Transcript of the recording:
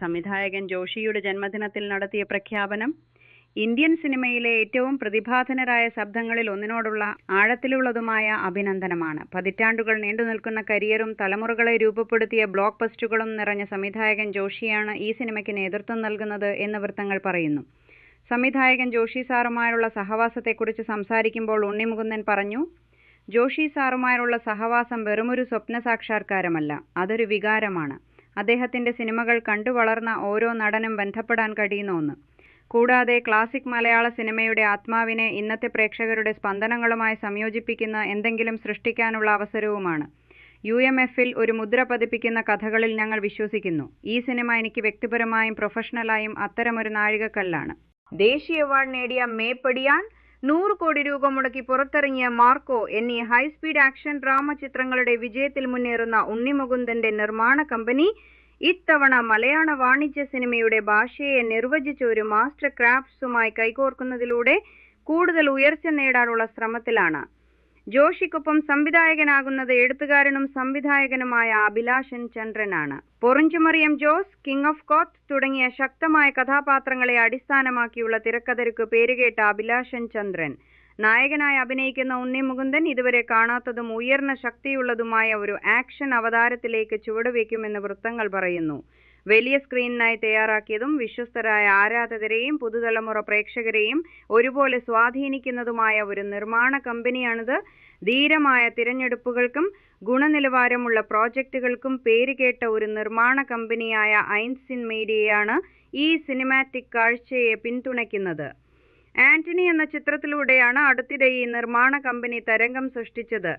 സംവിധായകൻ ജോഷിയുടെ ജന്മദിനത്തിൽ നടത്തിയ പ്രഖ്യാപനം ഇന്ത്യൻ സിനിമയിലെ ഏറ്റവും പ്രതിഭാധനരായ ശബ്ദങ്ങളിൽ ഒന്നിനോടുള്ള ആഴത്തിലുള്ളതുമായ അഭിനന്ദനമാണ്. പതിറ്റാണ്ടുകൾ നീണ്ടുനിൽക്കുന്ന കരിയറും തലമുറകളെ രൂപപ്പെടുത്തിയ ബ്ലോക്ക് ബസ്റ്റുകളും നിറഞ്ഞ സംവിധായകൻ ജോഷിയാണ് ഈ സിനിമയ്ക്ക് നേതൃത്വം നൽകുന്നത് എന്ന് വൃത്തങ്ങൾ പറയുന്നു. സംവിധായകൻ ജോഷി സാറുമായുള്ള സഹവാസത്തെക്കുറിച്ച് സംസാരിക്കുമ്പോൾ ഉണ്ണിമുകുന്ദൻ പറഞ്ഞു ജോഷി സാറുമായുള്ള സഹവാസം വെറുമൊരു സ്വപ്ന സാക്ഷാത്കാരമല്ല അതൊരു വികാരമാണ്. അദ്ദേഹത്തിന്റെ സിനിമകൾ കണ്ടു വളർന്ന ഓരോ നടനും ബന്ധപ്പെടാൻ കഴിയുന്ന ഒന്ന്. കൂടാതെ ക്ലാസിക് മലയാള സിനിമയുടെ ആത്മാവിനെ ഇന്നത്തെ പ്രേക്ഷകരുടെ സ്പന്ദനങ്ങളുമായി സംയോജിപ്പിക്കുന്ന എന്തെങ്കിലും സൃഷ്ടിക്കാനുള്ള അവസരവുമാണ്. യു എം എഫിൽ ഒരു മുദ്ര പതിപ്പിക്കുന്ന കഥകളിൽ ഞങ്ങൾ വിശ്വസിക്കുന്നു. ഈ സിനിമ എനിക്ക് വ്യക്തിപരമായും പ്രൊഫഷണലായും അത്തരമൊരു നാഴികക്കല്ലാണ്. ദേശീയ അവാർഡ് നേടിയ മേപ്പടിയാൻ നൂറ് കോടി രൂപ മുടക്കി പുറത്തിറങ്ങിയ മാർക്കോ എന്നീ ഹൈസ്പീഡ് ആക്ഷൻ ഡ്രാമ ചിത്രങ്ങളുടെ വിജയത്തിൽ മുന്നേറുന്ന ഉണ്ണിമുകുന്ദന്റെ നിർമ്മാണ കമ്പനി ഇത്തവണ മലയാള വാണിജ്യ സിനിമയുടെ ഭാഷയെ നിർവചിച്ച ഒരു മാസ്റ്റർ ക്രാഫ്റ്റ്സുമായി കൈകോർക്കുന്നതിലൂടെ കൂടുതൽ ഉയർച്ച നേടാനുള്ള ശ്രമത്തിലാണ്. ജോഷിക്കൊപ്പം സംവിധായകനാകുന്നത് എഴുത്തുകാരനും സംവിധായകനുമായ അഭിലാഷൻ ചന്ദ്രനാണ്. പൊറിഞ്ചുമറിയം ജോസ് കിങ് ഓഫ് കോത്ത് തുടങ്ങിയ ശക്തമായ കഥാപാത്രങ്ങളെ അടിസ്ഥാനമാക്കിയുള്ള തിരക്കഥയ്ക്ക് പേരുകേട്ട അഭിലാഷൻ ചന്ദ്രൻ. നായകനായി അഭിനയിക്കുന്ന ഉണ്ണി മുകുന്ദൻ ഇതുവരെ കാണാത്തതും ഉയർന്ന ശക്തിയുള്ളതുമായ ഒരു ആക്ഷൻ അവതാരത്തിലേക്ക് ചുവടുവെക്കുമെന്ന് വൃത്തങ്ങൾ പറയുന്നു. വലിയ സ്ക്രീനിനായി തയ്യാറാക്കിയതും വിശ്വസ്തരായ ആരാധകരെയും പുതുതലമുറ പ്രേക്ഷകരെയും ഒരുപോലെ സ്വാധീനിക്കുന്നതുമായ ഒരു നിർമ്മാണ കമ്പനിയാണിത്. ധീരമായ തിരഞ്ഞെടുപ്പുകൾക്കും ഗുണനിലവാരമുള്ള പ്രോജക്റ്റുകൾക്കും പേരുകേട്ട ഒരു നിർമ്മാണ കമ്പനിയായ ഐൻസിൻ മീഡിയയാണ് ഈ സിനിമാറ്റിക് കാഴ്ചയെ പിന്തുണയ്ക്കുന്നത്. ആന്റണി എന്ന ചിത്രത്തിലൂടെയാണ് അടുത്തിടെ ഈ നിർമ്മാണ കമ്പനി തരംഗം സൃഷ്ടിച്ചത്.